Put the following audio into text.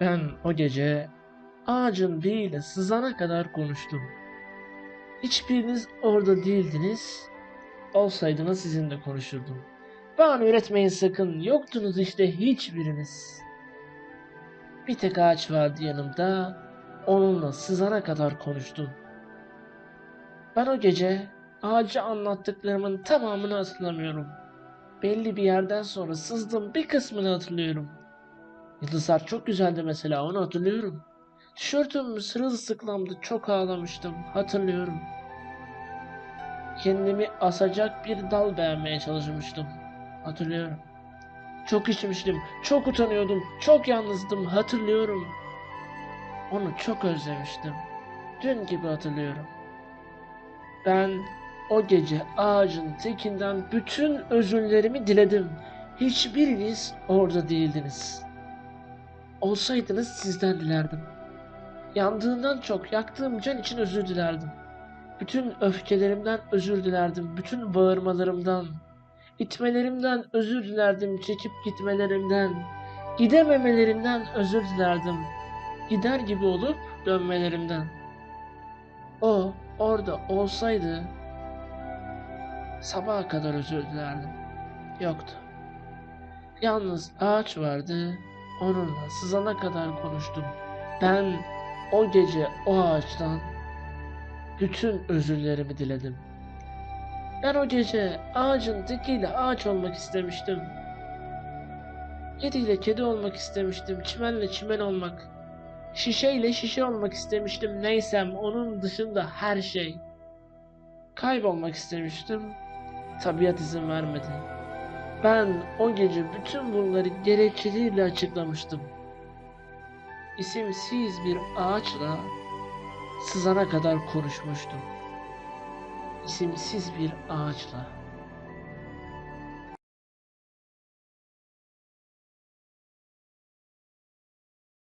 Ben o gece ağacın biriyle sızana kadar konuştum. Hiçbiriniz orada değildiniz. Olsaydınız sizinle konuşurdum. Bana üretmeyin sakın. Yoktunuz işte hiçbiriniz. Bir tek ağaç vardı yanımda. Onunla sızana kadar konuştum. Ben o gece ağaca anlattıklarımın tamamını hatırlamıyorum. Belli bir yerden sonra sızdım bir kısmını hatırlıyorum. Yıldızlar çok güzeldi mesela onu hatırlıyorum. Tişörtüm sırılsıklamdı çok ağlamıştım hatırlıyorum. Kendimi asacak bir dal beğenmeye çalışmıştım. Hatırlıyorum. Çok içmiştim, çok utanıyordum, çok yalnızdım hatırlıyorum. Onu çok özlemiştim. Dün gibi hatırlıyorum. Ben o gece ağacın tekinden bütün özürlerimi diledim. Hiçbiriniz orada değildiniz. Olsaydınız sizden dilerdim. Yandığından çok yaktığım can için özür dilerdim. Bütün öfkelerimden özür dilerdim. Bütün bağırmalarımdan, itmelerimden özür dilerdim. Çekip gitmelerimden, gidememelerimden özür dilerdim. Gider gibi olup dönmelerimden. O orada olsaydı sabaha kadar özür dilerdim. Yoktu. Yalnız ağaç vardı. Onunla sızana kadar konuştum. Ben o gece o ağaçtan bütün özürlerimi diledim. Ben o gece ağacın tekiyle ağaç olmak istemiştim. Kediyle kedi olmak istemiştim. Çimenle çimen olmak. Şişeyle şişe olmak istemiştim. Neysem onun dışında her şey. Kaybolmak istemiştim. Tabiat izin vermedi. Ben o gece bütün bunları gerekçeleriyle açıklamıştım. İsimsiz bir ağaçla sızana kadar konuşmuştum. İsimsiz bir ağaçla.